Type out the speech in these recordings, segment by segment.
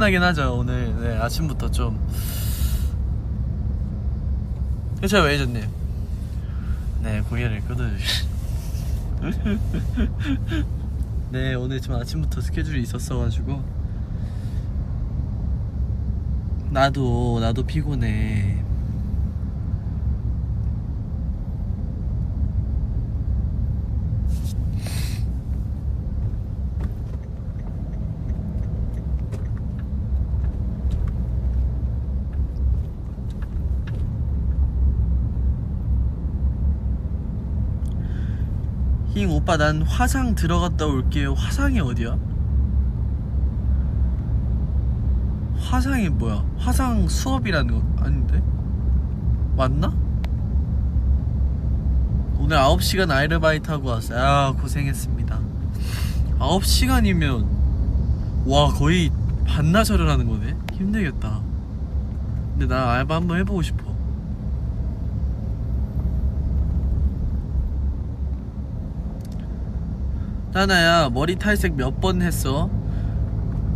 나긴 하죠 오늘. 네, 아침부터 좀. 그쵸 메이저님? 네 고개를 끄덕이 네 오늘 좀 아침부터 스케줄이 있었어가지고. 나도 나도 피곤해 힝 오빠 난 화상 들어갔다 올게요 화상이 어디야? 화상이 뭐야? 화상 수업이라는 거 아닌데? 맞나? 오늘 9시간 아르바이트 하고 왔어요 아 고생했습니다 9시간이면 와 거의 반나절을 하는 거네 힘들겠다 근데 나 알바 한번 해보고 싶어 나나야 머리 탈색 몇 번 했어?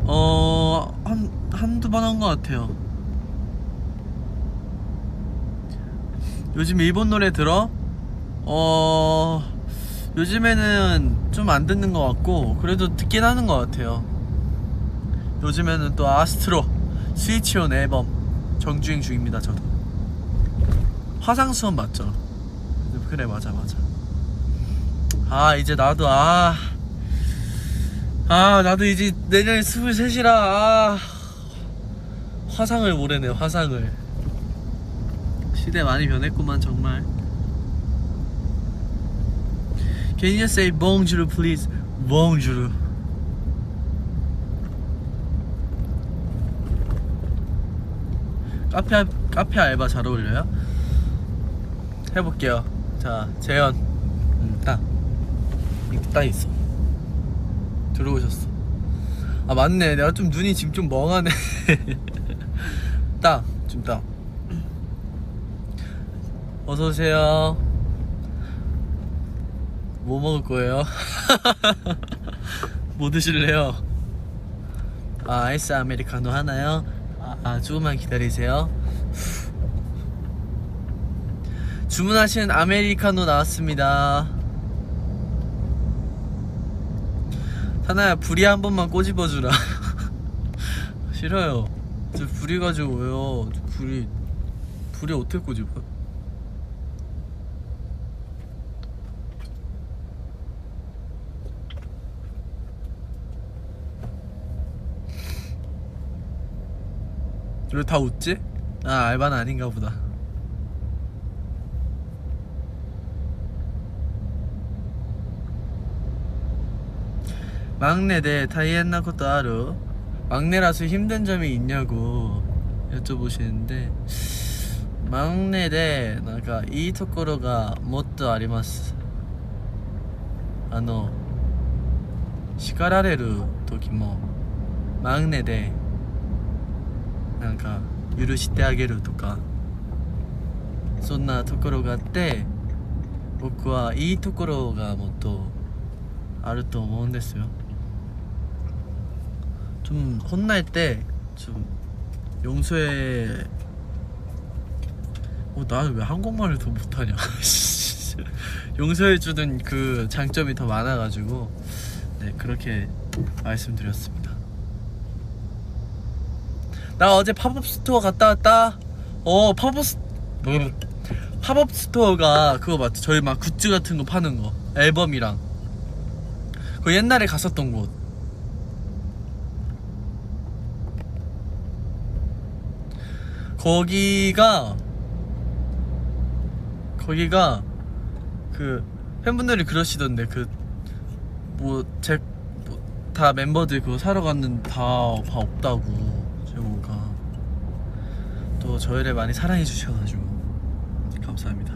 어... 한, 한두 번 한 것 같아요 요즘 일본 노래 들어? 어... 요즘에는 좀 안 듣는 것 같고 그래도 듣긴 하는 것 같아요 요즘에는 또 아스트로 스위치온 앨범 정주행 중입니다 저도 화상수원 맞죠? 그래 맞아 맞아 아 이제 나도 아... 아 나도 이제 내년 23이라 아... 화상을 모르네 화상을. 시대 많이 변했구만 정말. Can you say bonjour please? bonjour. 카페 알- 카페 알바 잘 어울려요? 해볼게요. 자 재현. 음, 딱 딱 있어. 들어오셨어. 아 맞네. 내가 좀 눈이 지금 좀 멍하네. 딱 지금 딱 어서오세요. 뭐 먹을 거예요? 뭐 드실래요? 아 아이스 아메리카노 하나요? 아, 아 조금만 기다리세요. 주문하신 아메리카노 나왔습니다 하나야 불이 한 번만 꼬집어주라. 싫어요. 저 불이 가지고 왜요. 저 불이 불이 어떻게 꼬집어? 왜다 웃지? 아 알바는 아닌가 보다 막내 대 다이앤나 것도 아루 막내라서 힘든 점이 있냐고 여쭤보시는데 막내 대 뭔가 이 토코로가 못と ありますあの叱られる時も막내でなんか許してあげるとかそんなところがあって僕はいいところがもっとあると思うんですよ 좀 혼날 때 좀 용서해. 어, 나는 왜 한국말을 더 못하냐? 용서해주는 그 장점이 더 많아가지고 네 그렇게 말씀드렸습니다. 나 어제 팝업 스토어 갔다 왔다. 어 팝업 스 뭐, 팝업 스토어가 그거 맞죠? 저희 막 굿즈 같은 거 파는 거. 앨범이랑. 그 옛날에 갔었던 곳 거기가 거기가 그 팬분들이 그러시던데 그 뭐제뭐다 멤버들 그거 사러 갔는데 다, 다 없다고 재호가 또 저희를 많이 사랑해 주셔가지고 감사합니다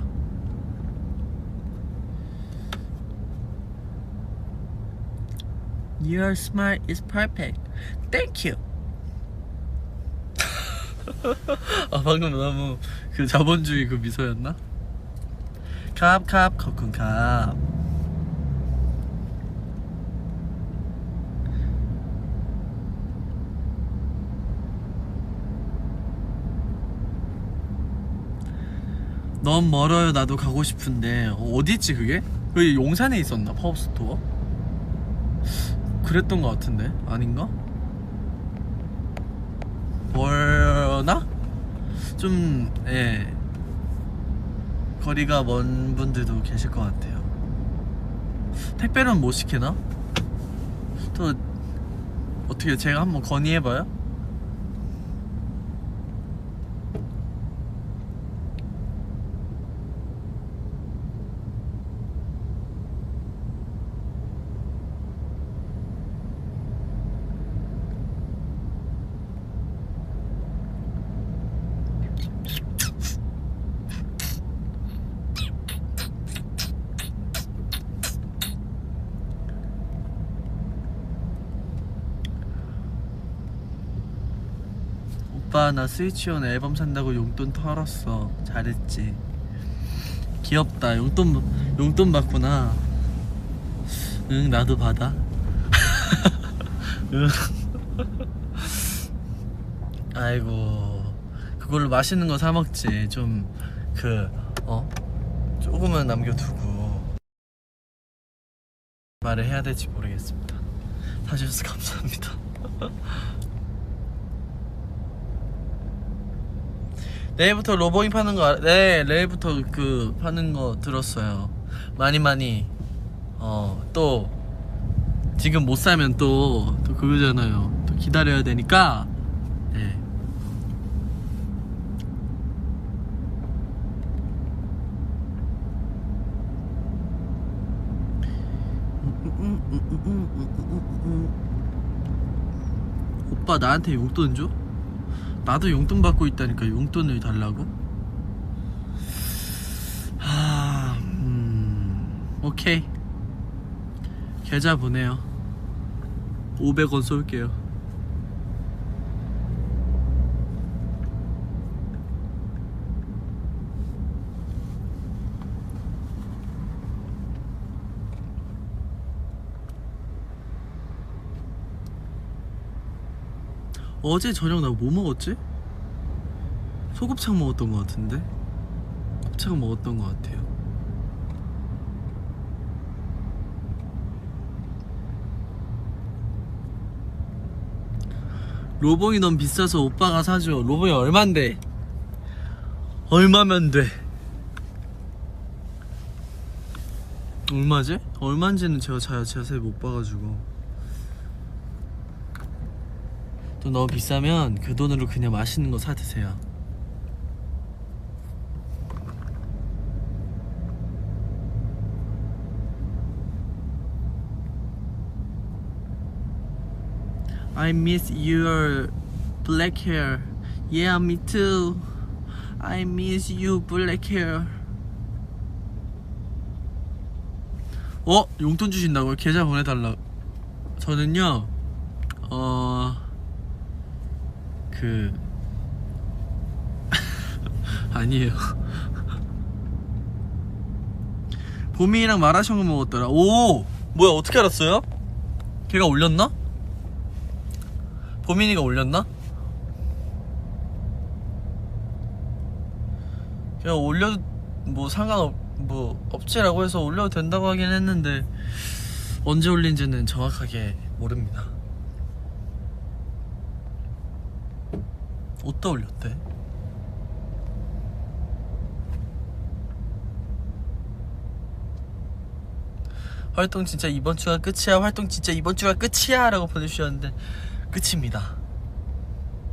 Your smile is perfect. Thank you. 아 방금 너무 그 자본주의 그 미소였나? 캅캅 커쿤 캅 너무 멀어요 나도 가고 싶은데 어, 어디있지 그게? 그 용산에 있었나? 파워스토어? 그랬던 것 같은데 아닌가? 좀 예. 거리가 먼 분들도 계실 것 같아요. 택배는 못 시키나? 또 어떻게 제가 한번 건의해봐요? 오빠 나 스위치온 앨범 산다고 용돈 털었어. 잘했지. 귀엽다. 용돈 용돈 받구나. 응 나도 받아. 응. 아이고. 그걸로 맛있는 거 사 먹지. 좀 그 어? 조금은 남겨두고. 말을 해야 될지 모르겠습니다. 사주셔서 감사합니다 내일부터 로보인 파는 거, 알- 네, 내일부터 그 파는 거 들었어요. 많이 많이, 어, 또, 지금 못 사면 또, 또 그거잖아요. 또 기다려야 되니까, 네. 오빠 나한테 용돈 줘? 나도 용돈 받고 있다니까 용돈을 달라고? 하... 음... 오케이. 계좌 보내요. 500원 쏠게요 어제 저녁 나 뭐 먹었지? 소곱창 먹었던 것 같은데? 곱창 먹었던 것 같아요. 로봉이 너무 비싸서 오빠가 사줘. 로봉이 얼만데? 얼마면 돼? 얼마지? 얼마인지는 제가 자, 자세히 못 봐가지고. 또 너무 비싸면 그 돈으로 그냥 맛있는 거 사 드세요. I miss your black hair. Yeah, me too. I miss you black hair. 어? 용돈 주신다고요? 계좌 보내달라. 저는요, 어, 그, 아니에요. 보미랑 마라샹궈 먹었더라. 오! 뭐야, 어떻게 알았어요? 걔가 올렸나? 보민이가 올렸나? 그냥 올려도 뭐 상관없 뭐 업체라고 해서 올려도 된다고 하긴 했는데 언제 올린지는 정확하게 모릅니다. 어디다 올렸대? 활동 진짜 이번 주가 끝이야. 활동 진짜 이번 주가 끝이야 라고 보내주셨는데 끝입니다.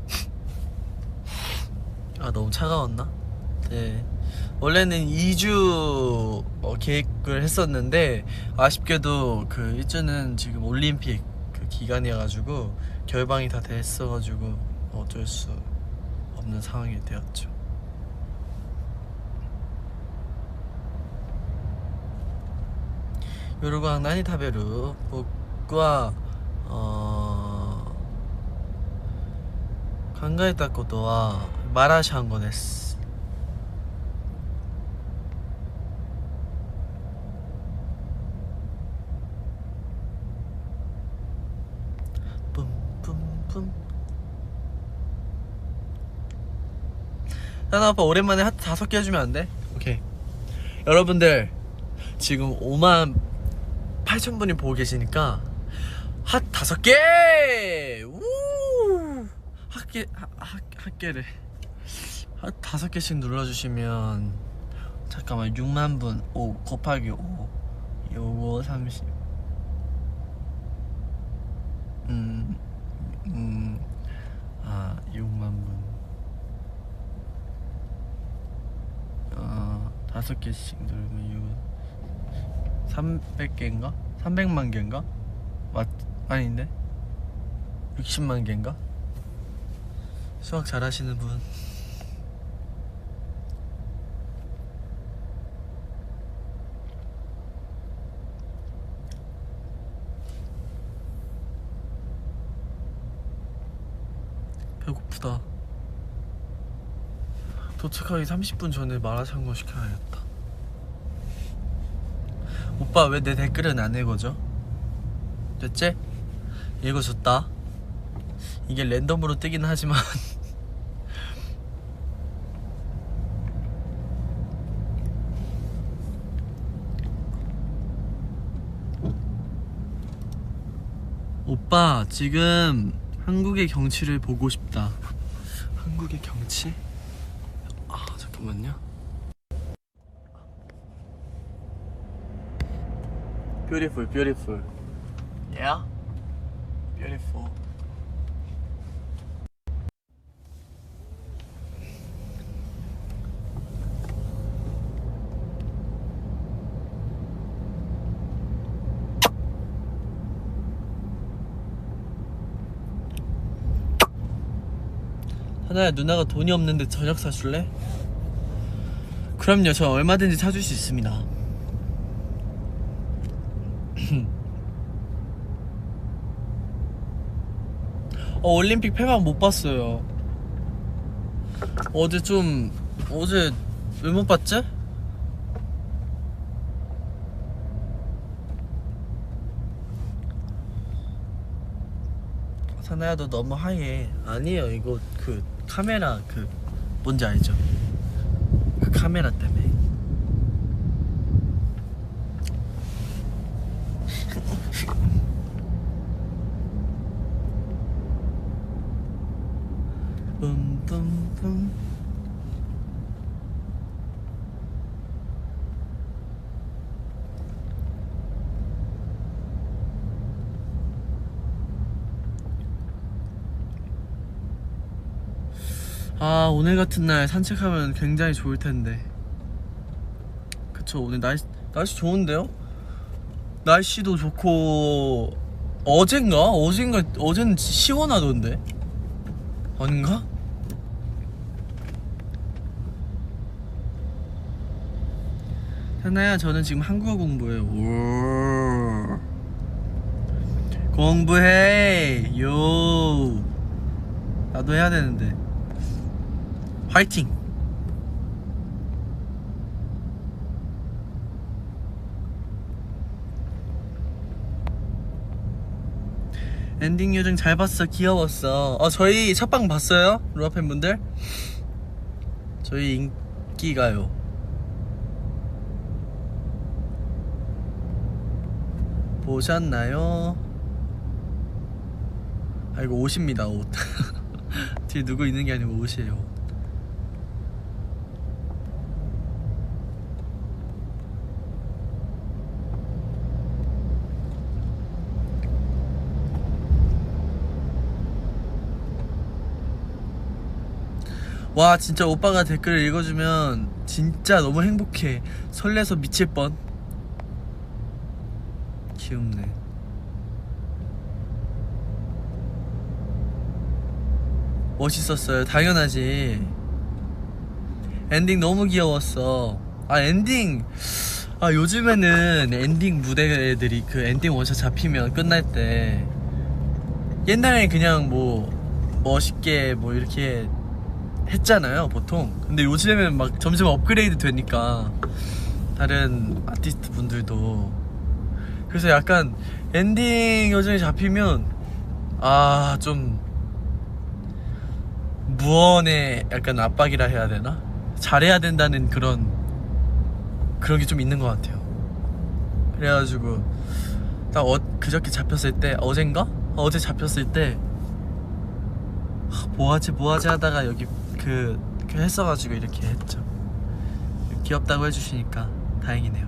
아 너무 차가웠나? 네. 원래는 2주 어, 계획을 했었는데 아쉽게도 그 1주는 지금 올림픽 그 기간이어가지고 결방이 다 됐어가지고 어쩔 수 없는 상황이 되었죠. 요르광 나니 타베루僕は 어... 考えたことはマラシャン語です 나나 아빠 오랜만에 하트 다섯 개 해주면 안 돼? 오케이 여러분들 지금 5만 8천 분이 보고 계시니까 핫 다섯 개! 우! 핫개 핫 핫개를 핫 다섯 개씩 눌러주시면 잠깐만 6만 분 5 곱하기 5 요거 30 음, 음, 아, 6만 분. 어, 다섯 개씩 누르면 6, 300개인가? 300만 개인가? 맞, 아닌데? 60만 개인가? 수학 잘하시는 분. 배고프다. 도착하기 30분 전에 마라샹궈 시켜야겠다. 오빠 왜 내 댓글은 안 읽어줘? 됐지? 읽어줬다. 이게 랜덤으로 뜨긴 하지만 오빠 지금 한국의 경치를 보고 싶다. 한국의 경치? 아 잠깐만요. Beautiful, beautiful. Yeah. Beautiful. 하나야 누나가 돈이 없는데 저녁 사줄래? 그럼요. 저 얼마든지 사줄 수 있습니다. 어, 올림픽 폐막 못 봤어요. 어제 좀 어제 왜 못 봤지? 사나야 너 너무 하얘. 아니에요. 이거 그 카메라 그 뭔지 알죠? 그 카메라 때문에 뿜뿜뿜 아 오늘 같은 날 산책하면 굉장히 좋을 텐데 그쵸 오늘 날씨 날씨 좋은데요? 날씨도 좋고 어젠가 어젠가 어제는 시원하던데 아닌가? 하나야 저는 지금 한국어 공부해요 오. 공부해 요 나도 해야 되는데 화이팅! 엔딩 요정 잘 봤어 귀여웠어 어 저희 첫방 봤어요? 루아 팬분들? 저희 인기가요 보셨나요? 아 이거 옷입니다 옷 뒤에 누구 있는 게 아니고 옷이에요 와 진짜 오빠가 댓글을 읽어주면 진짜 너무 행복해. 설레서 미칠 뻔. 귀엽네. 멋있었어요. 당연하지. 엔딩 너무 귀여웠어. 아 엔딩. 아 요즘에는 엔딩 무대들이 그 엔딩 원샷 잡히면 끝날 때 옛날에 그냥 뭐 멋있게 뭐 이렇게 했잖아요 보통. 근데 요즘에는 막 점점 업그레이드 되니까 다른 아티스트 분들도. 그래서 약간 엔딩 요정이 잡히면 아 좀 무언의 약간 압박이라 해야 되나? 잘해야 된다는 그런 그런 게 좀 있는 것 같아요. 그래가지고 딱 어, 그저께 잡혔을 때 어젠가? 어제 잡혔을 때 하, 뭐하지 뭐하지 하다가 여기 그, 그 했어가지고 이렇게 했죠. 귀엽다고 해주시니까 다행이네요.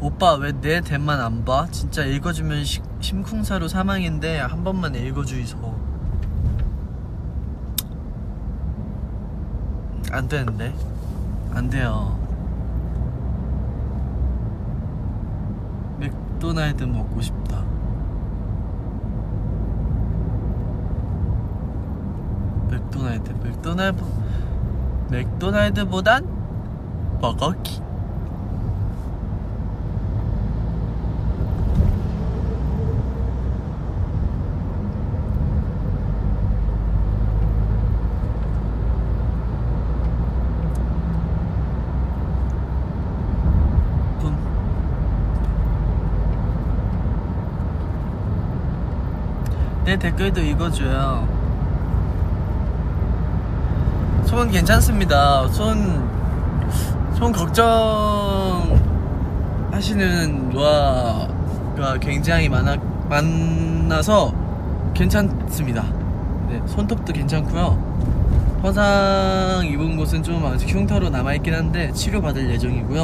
오빠 왜 내 댓만 안 봐? 진짜 읽어주면 시, 심쿵사로 사망인데 한 번만 읽어주이소. 안 되는데 안 돼요. 맥도날드 먹고 싶다. 맥도날드 맥도날드 맥도날드보단 버거킹. 뿜. 내 댓글도 읽어줘요. 손 괜찮습니다. 손, 손 걱정 하시는 노아가 굉장히 많아, 많아서 괜찮습니다. 네, 손톱도 괜찮고요. 화상 입은 곳은 좀 아직 흉터로 남아있긴 한데 치료받을 예정이고요.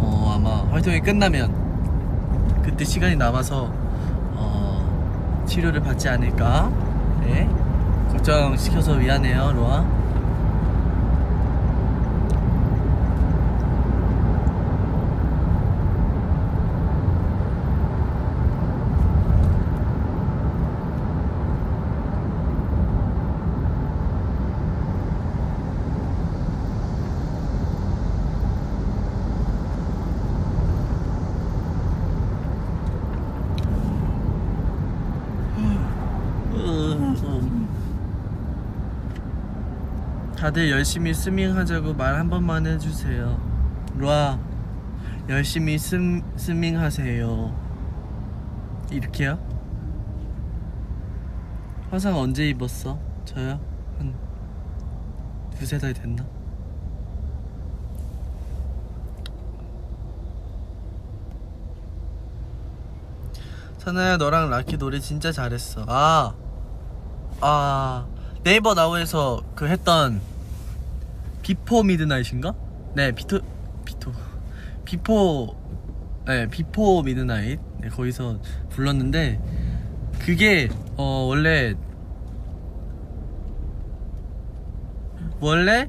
어, 아마 활동이 끝나면 그때 시간이 남아서 어, 치료를 받지 않을까. 네. 걱정시켜서 미안해요, 로아. 다들 열심히 스밍하자고 말 한 번만 해주세요. 로아, 열심히 스, 스밍하세요. 이렇게요? 화상 언제 입었어? 저요? 한 두세 달 됐나? 선아야 너랑 라키 노래 진짜 잘했어. 아, 아 네이버 나우에서 그 했던 비포 미드나잇인가? 네 비토 비토 비포 네 비포 미드나잇 네, 거기서 불렀는데 그게 어 원래 원래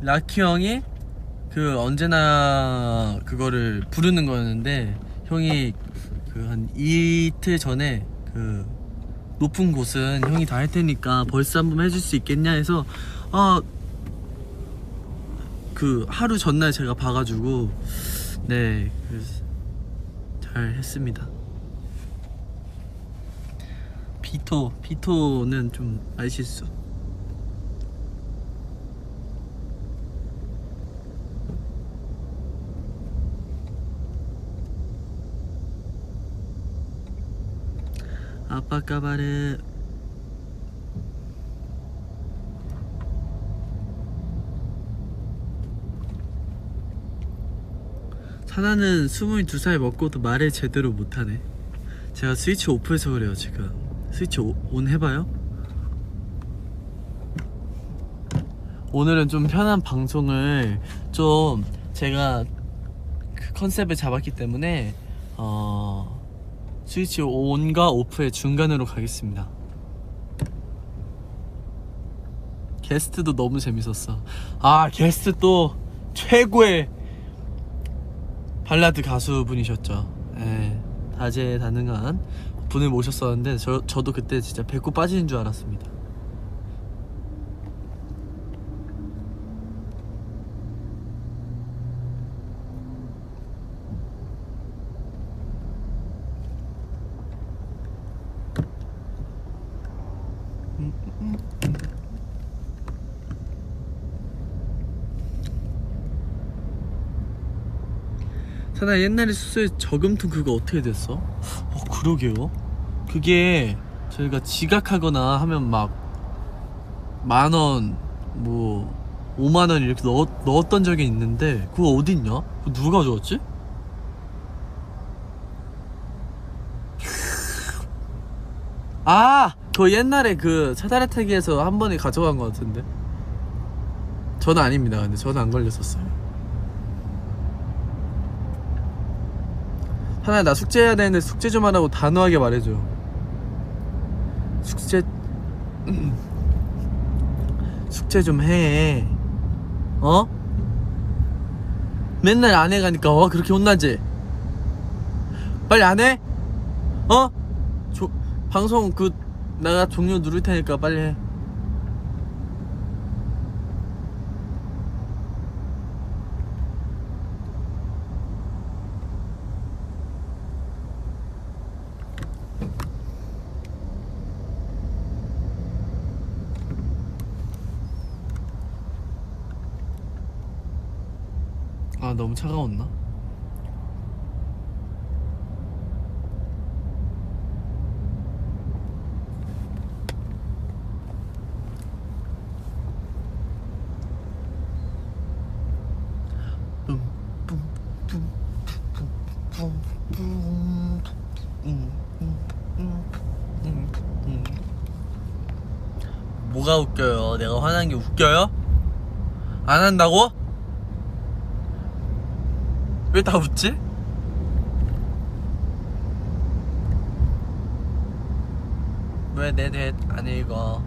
라키 형이 그 언제나 그거를 부르는 거였는데 형이 그 한 이틀 전에 그 높은 곳은 형이 다 할 테니까 벌써 한번 해줄 수 있겠냐 해서 아 그 하루 전날 제가 봐가지고 네 그래서 잘 했습니다. 비토 비토는 좀 말실수. 아빠 까바르 사나는 22살 먹고도 말을 제대로 못하네 제가 스위치 오프해서 그래요 지금 스위치 오, 온 해봐요 오늘은 좀 편한 방송을 좀 제가 그 컨셉을 잡았기 때문에 어 스위치 온과 오프의 중간으로 가겠습니다. 게스트도 너무 재밌었어. 아 게스트 또 최고의 발라드 가수분이셨죠. 예, 다재다능한 분을 모셨었는데 저 저도 그때 진짜 배꼽 빠지는 줄 알았습니다. 사나 옛날에 숙소에 저금통 그거 어떻게 됐어? 어 그러게요. 그게 저희가 지각하거나 하면 막 만 원, 뭐 5만 원 이렇게 넣, 넣었던 적이 있는데 그거 어디 있냐? 그거 누가 가져왔지? 아, 그 옛날에 그 차다라타기에서 한 번에 가져간 것 같은데. 저는 아닙니다. 근데 저는 안 걸렸었어요. 하나 나 숙제해야 되는데 숙제 좀 하라고 단호하게 말해줘. 숙제 숙제 좀 해. 어? 맨날 안 해가니까 와 그렇게 혼나지. 빨리 안 해? 어? 조, 방송 그 내가 종료 누를 테니까 빨리 해. 아 너무 차가웠나? 음, 음, 음, 음, 음. 뭐가 웃겨요? 내가 화난 게 웃겨요? 안 한다고? 왜 다 웃지? 왜내넷안 읽어?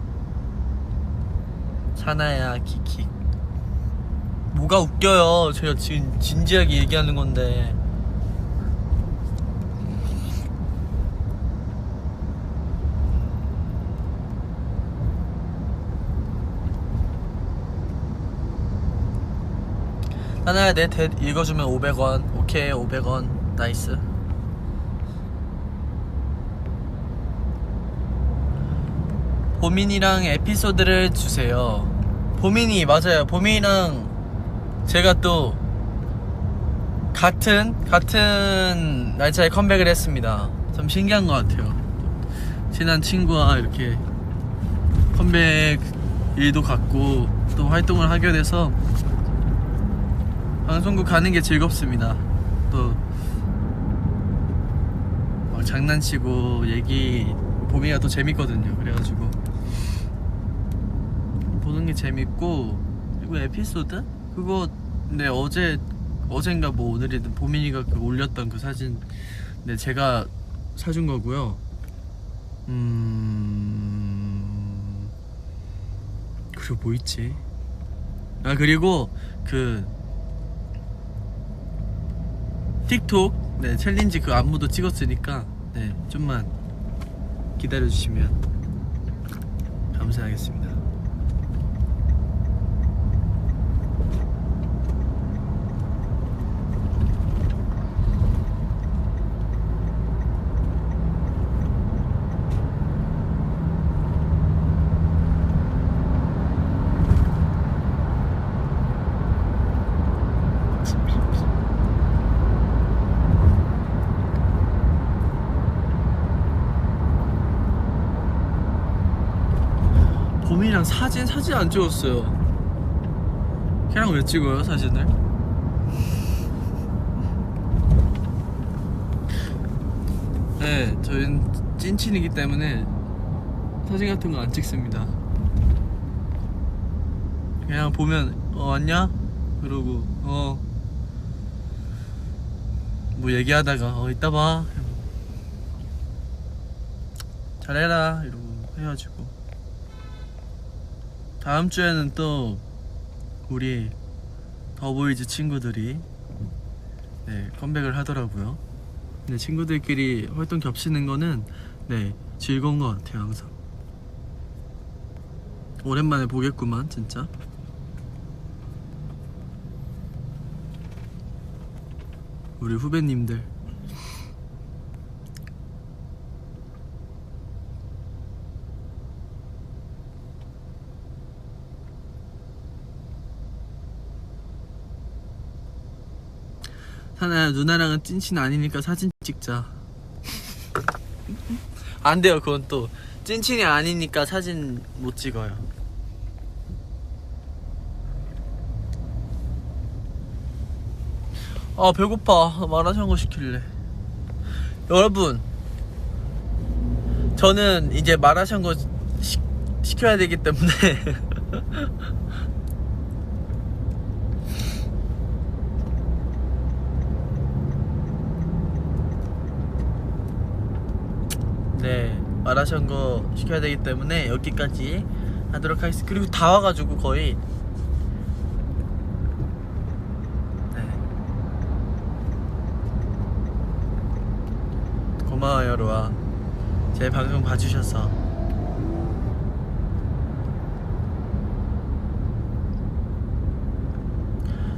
사나야 키키 뭐가 웃겨요? 제가 지금 진지하게 얘기하는 건데 하나야 내대 읽어주면 500원. 오케이 500원. 나이스. 보민이랑 에피소드를 주세요. 보민이 맞아요. 보민이랑 제가 또 같은 같은 날짜에 컴백을 했습니다. 좀 신기한 것 같아요. 친한 친구와 이렇게 컴백 일도 갖고 또 활동을 하게 돼서 방송국 가는 게 즐겁습니다. 또 막 장난치고 얘기 보기가 또 재밌거든요. 그래가지고 보는 게 재밌고 그리고 에피소드 그거 네 어제 어젠가 뭐 오늘이든 보민이가 그 올렸던 그 사진 네 제가 사준 거고요. 음 그리고 뭐 있지? 아 그리고 그 틱톡 네 챌린지 그 안무도 찍었으니까 네 좀만 기다려 주시면 감사하겠습니다. 봄이랑 사진 사진 안 찍었어요. 걔랑 왜 찍어요 사진을? 네, 저희는 찐친이기 때문에 사진 같은 거 안 찍습니다. 그냥 보면 어 왔냐? 그러고 어 뭐 얘기하다가 어 이따 봐 잘해라 이러고 헤어지고 다음 주에는 또 우리 더보이즈 친구들이 네, 컴백을 하더라고요. 네, 친구들끼리 활동 겹치는 거는 네, 즐거운 것 같아요, 항상. 오랜만에 보겠구만, 진짜. 우리 후배님들. 하나야 누나랑은 찐친 아니니까 사진 찍자. 안 돼요 그건 또. 찐친이 아니니까 사진 못 찍어요. 아 배고파. 마라샹궈 시킬래. 여러분 저는 이제 마라샹궈 시, 시켜야 되기 때문에 마라샹궈 시켜야 되기 때문에 여기까지 하도록 하겠습니다 그리고 다 와가지고 거의 네 고마워요 로아 제 방송 봐주셔서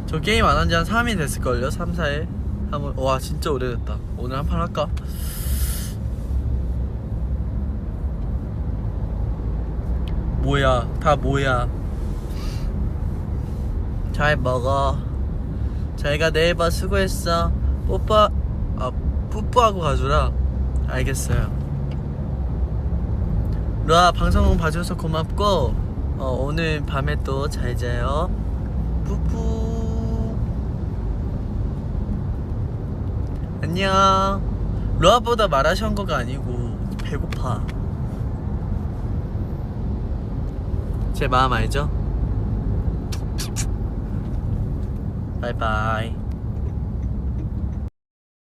저 게임 안 한 지 한 3일 됐을걸요? 3, 4일? 한 번 와 진짜 오래됐다 오늘 한 판 할까? 뭐야? 다 뭐야? 잘 먹어. 자기가 내일 봐 수고했어. 뽀뽀 아 뽀뽀하고 가주라. 알겠어요. 루아 방송 봐줘서 고맙고 어, 오늘 밤에 또 잘 자요. 뿌뿌 안녕. 루아보다 마라샹궈가 아니고 배고파 제 마음 알죠? 바이바이